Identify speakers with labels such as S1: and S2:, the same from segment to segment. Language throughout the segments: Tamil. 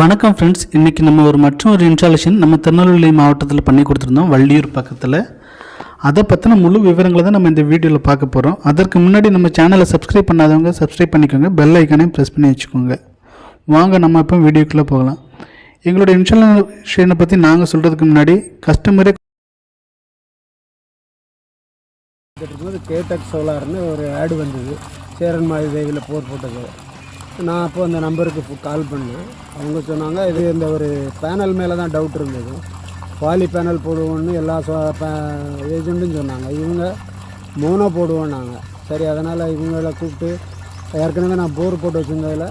S1: வணக்கம் ஃப்ரெண்ட்ஸ் இன்றைக்கி நம்ம ஒரு மற்றும் ஒரு இன்ஸ்டாலேஷன் நம்ம திருநெல்வேலி மாவட்டத்தில் பண்ணி கொடுத்துருந்தோம் வள்ளியூர் பக்கத்தில். அதை பற்றின முழு விவரங்களை தான் நம்ம இந்த வீடியோவில் பார்க்க போகிறோம் அதற்கு முன்னாடி நம்ம சேனலை சப்ஸ்கிரைப் பண்ணாதவங்க சப்ஸ்கிரைப் பண்ணிக்கோங்க. பெல் ஐக்கானையும் ப்ரெஸ் பண்ணி வச்சுக்கோங்க. வாங்க நம்ம இப்போ வீடியோக்குள்ளே போகலாம். எங்களோட இன்ஸ்டாலேஷனை பற்றி நாங்கள் சொல்கிறதுக்கு முன்னாடி கஸ்டமரே
S2: கேட்டக் சோலார்னு ஒரு ஆடு வந்தது. சேரன் மாதி தேவியில் போர் போட்டது. நான் அப்போ அந்த நம்பருக்கு கால் பண்ணேன். அவங்க சொன்னாங்க இது இந்த ஒரு பேனல் மேலே தான் டவுட் இருந்தது. பாலி பேனல் போடுவோன்னு எல்லா ஏஜெண்ட்டும் சொன்னாங்க. இவங்க மோனோ போடுவோம் நாங்கள் சரி அதனால் இவங்கள கூப்பிட்டு ஏற்கனவே நான் போர் போட்டு வச்சுருந்ததில்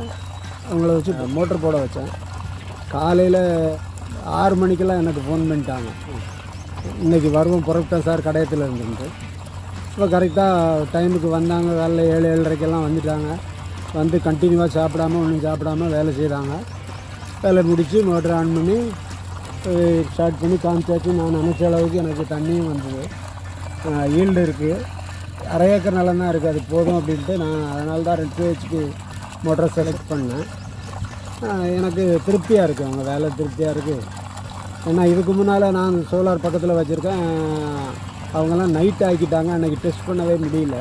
S2: அவங்கள வச்சு மோட்டர் போட வச்சேன். காலையில் ஆறு மணிக்கெல்லாம் எனக்கு ஃபோன் பண்ணிட்டாங்க. இன்றைக்கி வருவோம் புறப்பட்டேன் சார் கடையத்தில் இருந்துட்டு. இப்போ கரெக்டாக டைமுக்கு வந்தாங்க வேலை ஏழு ஏழரைக்கெல்லாம் வந்துட்டாங்க. வந்து கண்டினியூவாக சாப்பிடாம ஒன்றும் சாப்பிடாம வேலை செய்கிறாங்க வேலை முடித்து மோட்டர் ஆன் பண்ணி ஸ்டார்ட் பண்ணி காமிச்சாச்சு. நான் நினச்ச அளவுக்கு எனக்கு தண்ணியும் வந்தது. ஈல்டு இருக்குது அரை ஏக்கர் நிலம் தான் இருக்குது அது போதும் அப்படின்ட்டு நான் அதனால தான் ரெண்டு ஹெச்பி மோட்டரை செலக்ட் பண்ணேன். எனக்கு திருப்தியாக இருக்குது அவங்க வேலை திருப்தியாக இருக்குது ஏன்னா இதுக்கு முன்னால் நான் சோலார் பக்கத்தில் வச்சுருக்கேன். அவங்கெல்லாம் நைட் ஆக்கிட்டாங்க. அன்றைக்கி டெஸ்ட் பண்ணவே முடியல.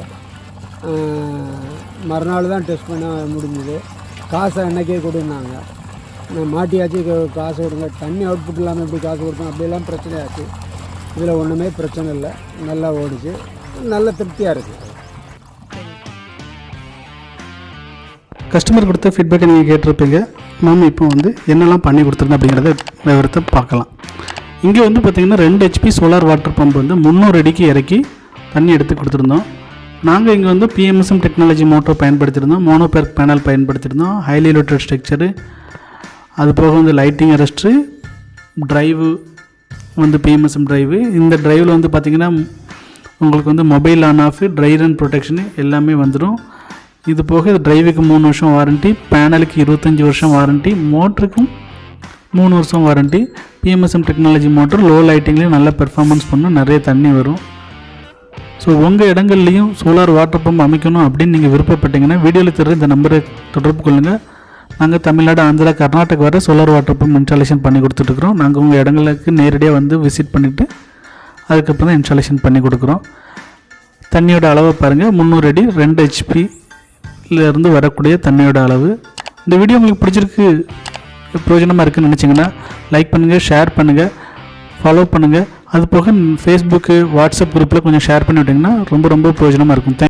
S2: மறுநாள் தான் டெஸ்ட் பண்ண முடிஞ்சுது. காசை அன்னைக்கே கொடுந்தாங்க நான் மாட்டியாச்சு காசு கொடுங்க. தண்ணி அவுட்புட் இல்லாமல் எப்படி காசு கொடுப்பேன் அப்படியெல்லாம் பிரச்சனையாச்சு இதில் ஒன்றுமே பிரச்சனை இல்லை. நல்லா ஓடிச்சு. நல்ல திருப்தியாக இருக்குது
S1: கஸ்டமர் கொடுத்த ஃபீட்பேக்கை நீங்கள் கேட்டிருப்பீங்க. மேம் இப்போ வந்து என்னெல்லாம் பண்ணி கொடுத்துருங்க அப்படிங்கிறத விவரத்தை பார்க்கலாம். இங்கே வந்து பார்த்திங்கன்னா ரெண்டு ஹெச்பி சோலார் வாட்டர் பம்ப் வந்து முந்நூறு அடிக்கு இறக்கி தண்ணி எடுத்து கொடுத்துருந்தோம். நாங்கள் இங்கே வந்து பிஎம்எஸ்எம் டெக்னாலஜி மோட்டர் பயன்படுத்தியிருந்தோம் மோனோபேர்க் பேனல் பயன்படுத்தியிருந்தோம் ஹைலி லோட்டட் ஸ்ட்ரக்சரு அது போக வந்து லைட்டிங் அரெஸ்ட்ரு ட்ரைவு வந்து பிஎம்எஸ்எம் ட்ரைவு இந்த ட்ரைவில் வந்து பார்த்திங்கன்னா உங்களுக்கு வந்து mobile on off dry run protection எல்லாமே வந்துடும் இது போக இது ட்ரைவுக்கு மூணு வருஷம் வாரண்ட்டி பேனலுக்கு இருபத்தஞ்சி வருஷம் வாரண்ட்டி மோட்டருக்கும் மூணு வருஷம் warranty PMSM technology motor low லைட்டிங்லேயும் நல்ல பெர்ஃபார்மன்ஸ் பண்ணும். நிறைய தண்ணி வரும். ஸோ உங்கள் இடங்கள்லையும் சோலார் வாட்டர் பம்ப் அமைக்கணும் அப்படின்னு நீங்கள் விருப்பப்பட்டீங்கன்னா வீடியோவில் தெரிஞ்ச இந்த நம்பரை தொடர்பு கொள்ளுங்கள் நாங்கள் தமிழ்நாடு ஆந்திரா கர்நாடகா வரை சோலார் வாட்டர் பம்ப் இன்ஸ்டாலேஷன் பண்ணி கொடுத்துட்ருக்குறோம் நாங்கள் உங்கள் இடங்களுக்கு நேரடியாக வந்து விசிட் பண்ணிவிட்டு அதுக்கப்புறம் தான் இன்ஸ்டாலேஷன் பண்ணி கொடுக்குறோம். தண்ணியோட அளவை பாருங்கள் முந்நூறு அடி ரெண்டு ஹெச்பிலேருந்து வரக்கூடிய தண்ணியோட அளவு. இந்த வீடியோ உங்களுக்கு பிடிச்சிருக்கு பிரயோஜனமாக இருக்குதுன்னு நினச்சிங்கன்னா லைக் பண்ணுங்கள் ஷேர் பண்ணுங்கள் ஃபாலோ பண்ணுங்கள் அது போக ஃபேஸ்புக்கு வாட்ஸ்அப் குரூப்பில் கொஞ்சம் ஷேர் பண்ணி விட்டிங்கன்னா ரொம்ப ரொம்ப பிரயோஜனமாக இருக்கும். தேங்க்